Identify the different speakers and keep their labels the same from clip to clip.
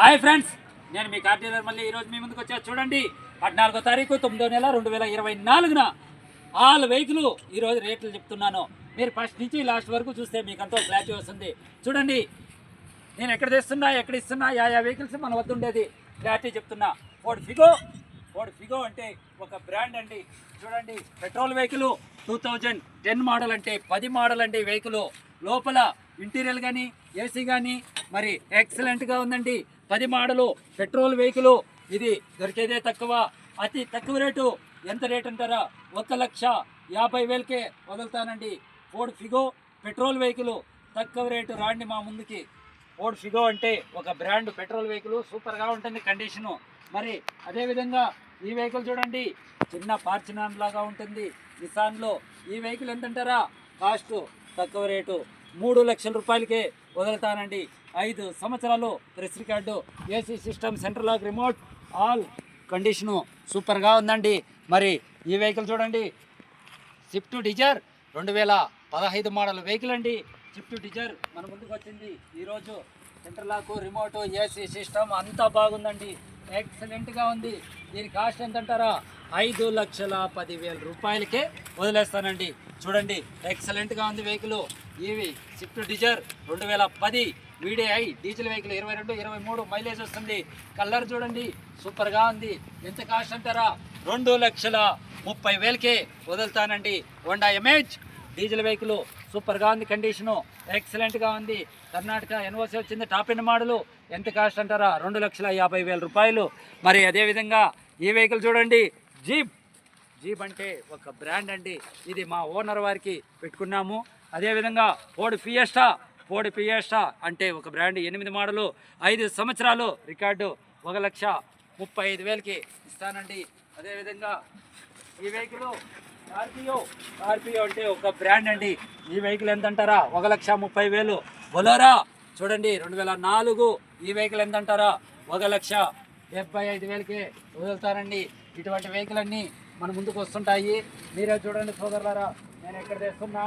Speaker 1: Hi friends నేను మీ car dealer మళ్ళీ ఈరోజు మీ ముందుకు వచ్చా చూడండి. పద్నాలుగో తారీఖు తొమ్మిదో నెల రెండు వేల ఇరవై నాలుగున ఆల్ వెహికల్ ఈరోజు రేట్లు చెప్తున్నాను. మీరు ఫస్ట్ నుంచి లాస్ట్ వరకు చూస్తే మీకు అంతా క్లారిటీ వస్తుంది. చూడండి నేను ఎక్కడ తెస్తున్నా ఎక్కడ ఇస్తున్నా యా వెహికల్స్ మన వద్ద ఉండేది. క్లారిటీ చెప్తున్నా. ఫోర్డ్ ఫిగో ఫోర్డ్ ఫిగో అంటే ఒక బ్రాండ్ అండి. చూడండి petrol vehicle two thousand ten model అంటే పది మోడల్ అండి వెహికల్. లోపల ఇంటీరియర్ కానీ ఏసీ కానీ మరి ఎక్సలెంట్గా ఉందండి. పది మోడలు పెట్రోల్ వెహికల్. ఇది దొరికేదే తక్కువ. అతి తక్కువ రేటు. ఎంత రేట్ అంటారా? ఒక లక్ష యాభై వేలకే వదులుతానండి. Ford Figo petrol vehicle. తక్కువ రేటు. రాండి మా ముందుకి. ఫోర్డ్ ఫిగో అంటే ఒక బ్రాండ్ పెట్రోల్ వెహికల్. సూపర్గా ఉంటుంది కండిషను. మరి అదేవిధంగా ఈ వెహికల్ చూడండి. చిన్న ఫార్చునర్ లాగా ఉంటుంది. నిసాన్లో ఈ వెహికల్ ఎంత అంటారా కాస్ట్ తక్కువ రేటు. మూడు లక్షల రూపాయలకే వదులుతానండి. ఐదు సంవత్సరాలు press record AC system centre lock remote all condition సూపర్గా ఉందండి. మరి ఈ వెహికల్ చూడండి. స్విఫ్ట్ డిజైర్ రెండు వేల పదహైదు మోడల్ వెహికల్ అండి. స్విఫ్ట్ డిజైర్ మన ముందుకు వచ్చింది. ఈరోజు centre lock remote AC system అంతా బాగుందండి. ఎక్సలెంట్గా ఉంది. దీని కాస్ట్ ఎంత అంటారా ఐదు లక్షల పదివేల రూపాయలకే వదిలేస్తానండి. చూడండి ఎక్సలెంట్గా ఉంది వెహికల్. ఇవి స్విఫ్ట్ డిజైర్ రెండు వేల పది వీడిఐ డీజిల్ వెహికల్ ఇరవై రెండు ఇరవై మూడు మైలేజ్ వస్తుంది. కలర్ చూడండి సూపర్గా ఉంది. ఎంత కాస్ట్ అంటారా? రెండు లక్షల ముప్పై వేలకే వదులుతానండి. హోండా ఎంహెచ్ డీజిల్ వెహికల్ సూపర్గా ఉంది కండిషను ఎక్సలెంట్గా ఉంది. కర్ణాటక ఎన్ఓసి వచ్చింది టాప్ ఎండ్ మోడలు. ఎంత కాస్ట్ అంటారా? రెండు లక్షల యాభై వేల రూపాయలు. మరి అదేవిధంగా ఈ వెహికల్ చూడండి జీప్ జీప్ అంటే ఒక బ్రాండ్ అండి. ఇది మా ఓనర్ వారికి పెట్టుకున్నాము. అదేవిధంగా ఫోర్డ్ ఫియస్టా ఫోర్డ్ ఫియస్టా అంటే ఒక బ్రాండ్ ఎనిమిది మోడలు ఐదు సంవత్సరాలు రికార్డు ఒక లక్ష ముప్పై ఐదు వేలకి ఇస్తానండి. అదేవిధంగా ఈ వెహికల్ స్కార్పియో స్కార్పియో అంటే ఒక బ్రాండ్ అండి. ఈ వెహికల్ ఎంత అంటారా ఒక లక్ష ముప్పై వేలు. బొలోరా చూడండి రెండు వేల నాలుగు ఈ వెహికల్ ఎంత అంటారా ఒక లక్ష డెబ్బై ఐదు వేలకి వదులుతారండి. ఇటువంటి వెహికల్ అన్నీ మన ముందుకు వస్తుంటాయి. మీరే చూడండి సోదరులారా నేను ఎక్కడ తెస్తున్నా?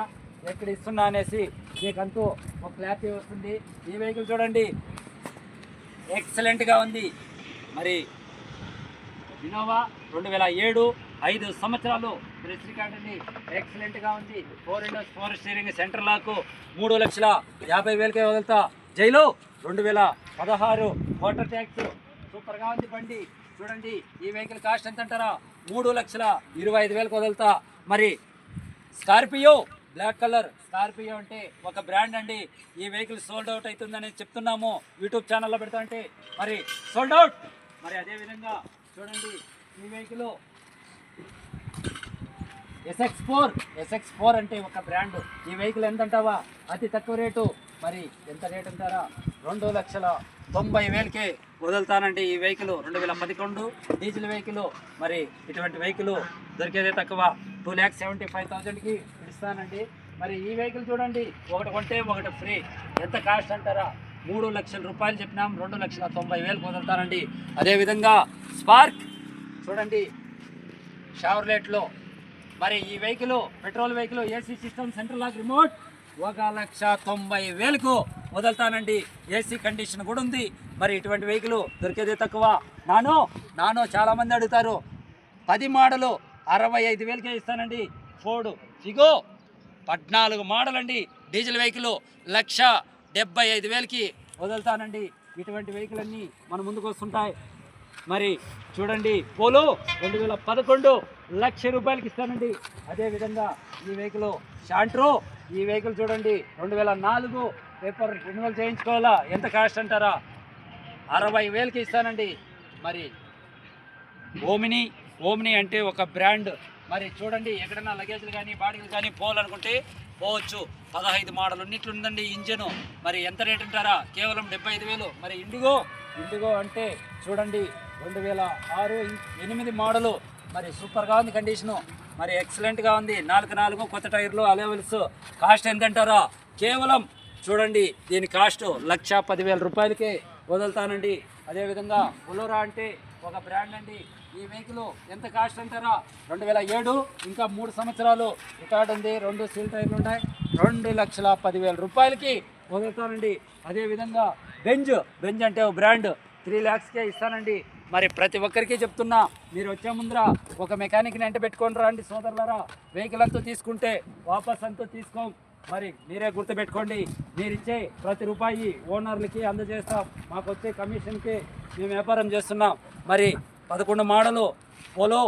Speaker 1: ఎక్కడ ఇస్తున్నా అనేసి మీకంటూ ఒక క్లారిటీ వస్తుంది. ఈ వెహికల్ చూడండి. ఎక్సలెంట్గా ఉంది. మరి ఇన్నోవా రెండు వేల ఏడు ఐదు సంవత్సరాలు ప్రెస్ రికార్డ్ ఎక్సలెంట్గా ఉంది. Four windows four steering centre lock మూడు లక్షల యాభై వేలకే వదులుతా. జైలు రెండు వేల పదహారు వాటర్ ట్యాక్స్ సూపర్గా ఉంది బండి. చూడండి ఈ వెహికల్ కాస్ట్ ఎంత అంటారా మూడు లక్షల ఇరవై ఐదు వేలకు వదులుతా. మరి స్కార్పియో బ్లాక్ కలర్ స్కార్పియో అంటే ఒక బ్రాండ్ అండి. ఈ వెహికల్ సోల్డ్ అవుట్ అవుతుందని చెప్తున్నాము. యూట్యూబ్ ఛానల్లో పెడతా అంటే మరి సోల్డ్ అవుట్ మరి అదేవిధంగా చూడండి ఈ vehicle SX four SX four అంటే ఒక బ్రాండ్. ఈ వెహికల్ ఎంత అంటావా అతి తక్కువ రేటు. మరి ఎంత రేటు అంటారా? రెండు లక్షల తొంభై వేలకే వదులుతానండి ఈ వెహికల్. రెండు వేల పదకొండు డీజిల్ వెహికల్. మరి ఇటువంటి వెహికల్ దొరికేదే తక్కువ. టూ ల్యాక్స్ సెవెంటీ ఫైవ్ థౌజండ్కి ఇస్తానండి మరి ఈ వెహికల్ చూడండి ఒకటి కొంటే ఒకటి ఫ్రీ. ఎంత కాస్ట్ అంటారా? మూడు లక్షల రూపాయలు చెప్పినాం రెండు లక్షల తొంభై వేలకు వదులుతానండి అదేవిధంగా స్పార్క్ చూడండి షవర్లెట్లో. మరి ఈ vehicle petrol vehicle AC system central lock remote ఒక లక్ష తొంభై వేలకు వదులుతానండి. ఏసీ కండిషన్ కూడా ఉంది. మరి ఇటువంటి వెహికల్ దొరికేదే తక్కువ. నానో నానో చాలామంది అడుగుతారు. పది మోడలు అరవై ఐదు వేలకే ఇస్తానండి. ఫోర్డు ఫిగో పద్నాలుగు మోడల్ అండి డీజిల్ వెహికల్ లక్ష డెబ్బై ఐదు వేలకి వదులుతానండి. ఇటువంటి వెహికల్ అన్నీ మన ముందుకు వస్తుంటాయి. మరి చూడండి పోలు రెండు వేల పదకొండు లక్ష రూపాయలకి ఇస్తానండి. అదేవిధంగా ఈ వెహికల్ షాంట్రో ఈ వెహికల్ చూడండి రెండు వేల నాలుగు పేపర్ రెన్యువల్ చేయించుకోవాలా? ఎంత కాస్ట్ అంటారా? అరవై వేలకి ఇస్తానండి. మరి ఓమిని ఓమిని అంటే ఒక బ్రాండ్ మరి చూడండి ఎక్కడైనా లగేజ్లు కానీ బాడీలు కానీ పోవాలనుకుంటే పోవచ్చు. పదహైదు మోడల్ ఉన్నట్లుందండి ఇంజను. మరి ఎంత రేట్ అంటారా? కేవలం డెబ్బై ఐదు వేలు. మరి ఇండిగో ఇండిగో అంటే చూడండి రెండు వేల ఆరు ఎనిమిది మోడలు. మరి సూపర్గా ఉంది కండిషను. మరి ఎక్సలెంట్గా ఉంది. నాలుగు నాలుగు కొత్త టైర్లు అలెవెల్స్. కాస్ట్ ఎంతంటారా కేవలం చూడండి దీని కాస్ట్ లక్ష పదివేల రూపాయలకే వదులుతానండి. అదేవిధంగా బులోరా అంటే ఒక బ్రాండ్ అండి. ఈ వెహికల్ ఎంత కాస్ట్ అంటారా? రెండు వేల ఏడు ఇంకా మూడు సంవత్సరాలు రికార్డ్ ఉంది. రెండు సీల్ టైర్లు ఉన్నాయి. రెండు లక్షల పదివేల రూపాయలకి వదులుతానండి. అదేవిధంగా బెంజ్ బెంజ్ అంటే బ్రాండ్. త్రీ ల్యాక్స్కే ఇస్తానండి. మరి ప్రతి ఒక్కరికి చెప్తున్నా మీరు వచ్చే ముందర ఒక మెకానిక్ని ఎంట పెట్టుకొని రండి సోదరులరా. వెహికల్ అంతా తీసుకుంటే వాపస్ అంతా తీసుకోం. మరి మీరే గుర్తుపెట్టుకోండి మీరు ఇచ్చే ప్రతి రూపాయి ఓనర్లకి అందజేస్తాం. మాకు వచ్చే కమిషన్కి మేము వ్యాపారం చేస్తున్నాం. మరి పదకొండు మోడలు. పోలో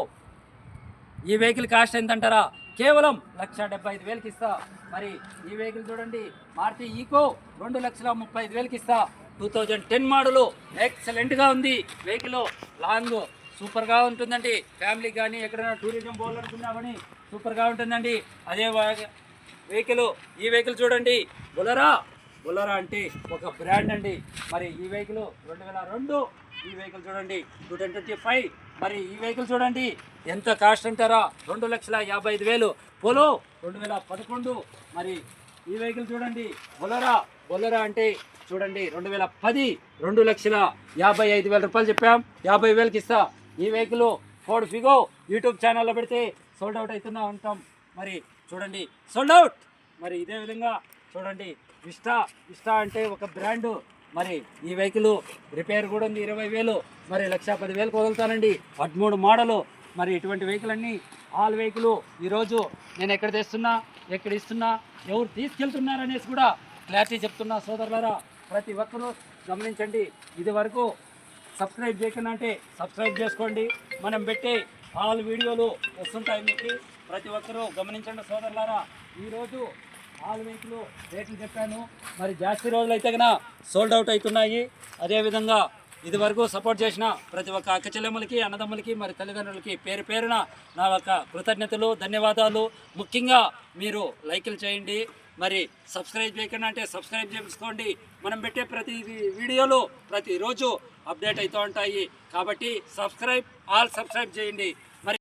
Speaker 1: ఈ వెహికల్ కాస్ట్ ఎంతంటారా? కేవలం లక్ష డెబ్బై ఐదు వేలకి ఇస్తా. మరి ఈ వెహికల్ చూడండి. మారుతి ఈకో రెండు లక్షల ముప్పై ఐదు వేలకి ఇస్తా. Two thousand ten model. ఎక్సలెంట్గా ఉంది. వెహికల్ లాంగ్ సూపర్గా ఉంటుందండి. ఫ్యామిలీ కానీ ఎక్కడైనా టూరిజం పోవాలనుకున్నా కానీ సూపర్గా ఉంటుందండి. అదే వెహికల్ ఈ వెహికల్ చూడండి. బులరా బొలరా అంటే ఒక బ్రాండ్ అండి. మరి ఈ వెహికల్ రెండు వేల రెండు ఈ వెహికల్ చూడండి టూ టెన్ ట్వంటీ ఫైవ్. మరి ఈ వెహికల్ చూడండి ఎంత కాస్ట్ అంటారా? రెండు లక్షల యాభై ఐదు వేలు. పోలో రెండు వేల పదకొండు. మరి ఈ వెహికల్ చూడండి బొలరా బొలరా అంటే చూడండి రెండు వేల పది రెండు లక్షల యాభై ఐదు వేల రూపాయలు చెప్పాం. యాభై వేలకి ఇస్తా. ఈ వెహికల్ ఫోర్డ్ ఫిగో యూట్యూబ్ ఛానల్లో పెడితే సోల్డ్ అవుట్ అవుతున్నా ఉంటాం. మరి చూడండి సోల్డ్ అవుట్. మరి ఇదే విధంగా చూడండి విస్టా విస్టా అంటే ఒక బ్రాండు. మరి ఈ వెహికల్ రిపేర్ కూడా ఉంది ఇరవై వేలు. మరి లక్ష పదివేలకు వదులుతానండి పదమూడు మోడలు. మరి ఇటువంటి వెహికల్ అన్ని ఆల్ వెహికల్ ఈరోజు నేను ఎక్కడ తెస్తున్నా ఎక్కడ ఇస్తున్నా ఎవరు తీసుకెళ్తున్నారనేసి కూడా క్లారిటీ చెప్తున్నా సోదరులారా. ప్రతి ఒక్కరూ గమనించండి. ఇది వరకు సబ్స్క్రైబ్ చేయకుండా అంటే సబ్స్క్రైబ్ చేసుకోండి. మనం పెట్టే ఆల్ వీడియోలు వస్తుంటాయి మీకు. ప్రతి ఒక్కరూ గమనించండి సోదరులారా. ఈరోజు ఆల్ వెహికల్ రేట్లు చెప్పాను. మరి జాస్తి రోజులు అయితే కన్నా సోల్డ్ అవుట్ అవుతున్నాయి. అదేవిధంగా ఇది వరకు సపోర్ట్ చేసిన ప్రతి ఒక్క అక్క చెల్లెమ్మలకి అన్నదమ్ములకి మరి తల్లిదండ్రులకి పేరు పేరున నా యొక్క కృతజ్ఞతలు ధన్యవాదాలు. ముఖ్యంగా మీరు లైకులు చేయండి. మరి సబ్స్క్రైబ్ చేయకుండా అంటే సబ్స్క్రైబ్ చేసుకోండి మనం పెట్టే ప్రతి వీడియోలు ప్రతిరోజు అప్డేట్ అవుతూ ఉంటాయి. కాబట్టి సబ్స్క్రైబ్ ఆల్ సబ్స్క్రైబ్ చేయండి.